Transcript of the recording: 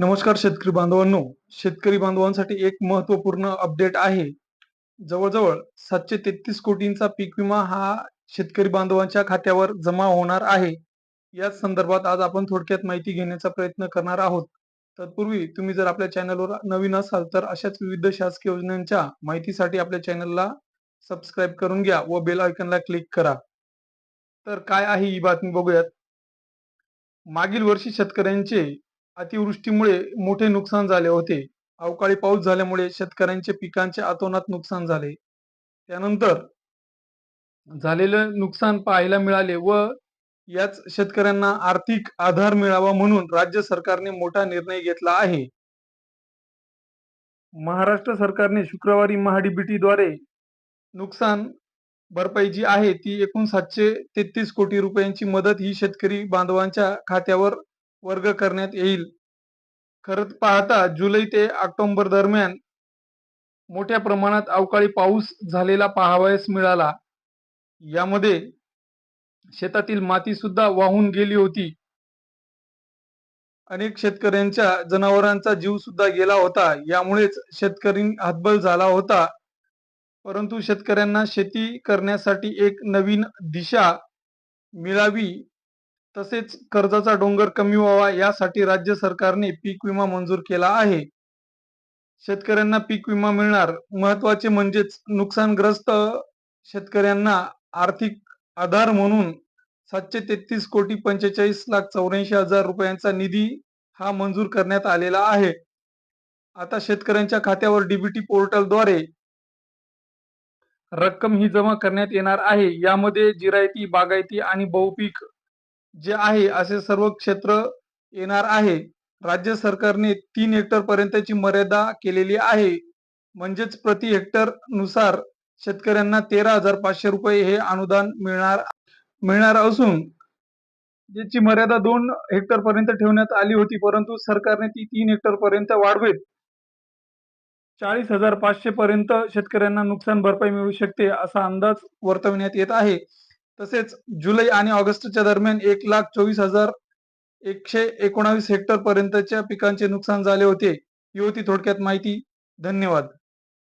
नमस्कार शेतकरी बांधवांनो. शेतकरी बांधवांसाठी एक महत्त्वपूर्ण अपडेट आहे. जवळजवळ सातशे तेहतीस कोटींचा पीक विमा हा शेतकरी बांधवांच्या खात्यावर जमा होणार आहे. याच संदर्भात आज आपण थोडक्यात माहिती घेण्याचा प्रयत्न करणार आहोत. तत्पूर्वी तुम्ही जर आपल्या चॅनलवर नवीन असाल तर अशाच विविध शासकीय योजनांच्या माहितीसाठी आपल्या चॅनलला सबस्क्राईब करून घ्या व बेल आयकनला क्लिक करा. तर काय आहे ही बातमी बघूयात. मागील वर्षी शेतकऱ्यांचे अतिवृष्टीमुळे मोठे नुकसान झाले होते. अवकाळी पाऊस झाल्यामुळे शेतकऱ्यांचे पिकांचे अतोनात नुकसान झाले. त्यानंतर झालेलं नुकसान पाहायला मिळाले व याच शेतकऱ्यांना आर्थिक आधार मिळावा म्हणून राज्य सरकारने मोठा निर्णय घेतला आहे. महाराष्ट्र सरकारने शुक्रवारी महाडीबीटीद्वारे नुकसान भरपाई जी आहे ती एकूण सातशे तेहतीस कोटी रुपयांची मदत ही शेतकरी बांधवांच्या खात्यावर वर्ग करण्यात येईल. खरंच पाहता जुलै ते ऑक्टोबर दरम्यान मोठ्या प्रमाणात अवकाळी पाऊस झालेला पाहावयास मिळाला. यामध्ये शेतातील माती सुद्धा वाहून गेली होती. अनेक शेतकऱ्यांच्या जनावरांचा जीव सुद्धा गेला होता. यामुळेच शेतकरी हातबल झाला होता. परंतु शेतकऱ्यांना शेती करण्यासाठी एक नवीन दिशा मिळावी तसेच कर्जाचा डोंगर कमी व्हावा यासाठी राज्य सरकारने पीक विमा मंजूर केला आहे. शेतकऱ्यांना पीक विमा मिळणार महत्त्वाचे म्हणजेच नुकसानग्रस्त शेतकऱ्यांना आर्थिक आधार म्हणून सातशे तेहतीस कोटी पंचेचाळीस लाख चौऱ्याऐंशी हजार रुपयांचा निधी हा मंजूर करण्यात आलेला आहे. आता शेतकऱ्यांच्या खात्यावर डीबीटी पोर्टलद्वारे रक्कम ही जमा करण्यात येणार आहे. यामध्ये जिरायती बागायती आणि बहुपीक जे आहे असे सर्व क्षेत्र येणार आहे. राज्य सरकारने तीन हेक्टर पर्यंतची मर्यादा केलेली आहे. म्हणजेच प्रति हेक्टरनुसार शेतकऱ्यांना तेरा हजार पाचशे रुपये हे अनुदान मिळणार मिळणार असून ज्याची मर्यादा दोन हेक्टर पर्यंत ठेवण्यात आली होती परंतु सरकारने ती तीन हेक्टर पर्यंत वाढवेल. चाळीस हजार पाचशे पर्यंत शेतकऱ्यांना नुकसान भरपाई मिळू शकते असा अंदाज वर्तवण्यात येत आहे. तसेच जुलै आणि ऑगस्टच्या दरम्यान एक लाख चोवीस हजार एकशे एकोणावीस हेक्टर पर्यंतच्या पिकांचे नुकसान झाले होते. ही होती थोडक्यात माहिती धन्यवाद.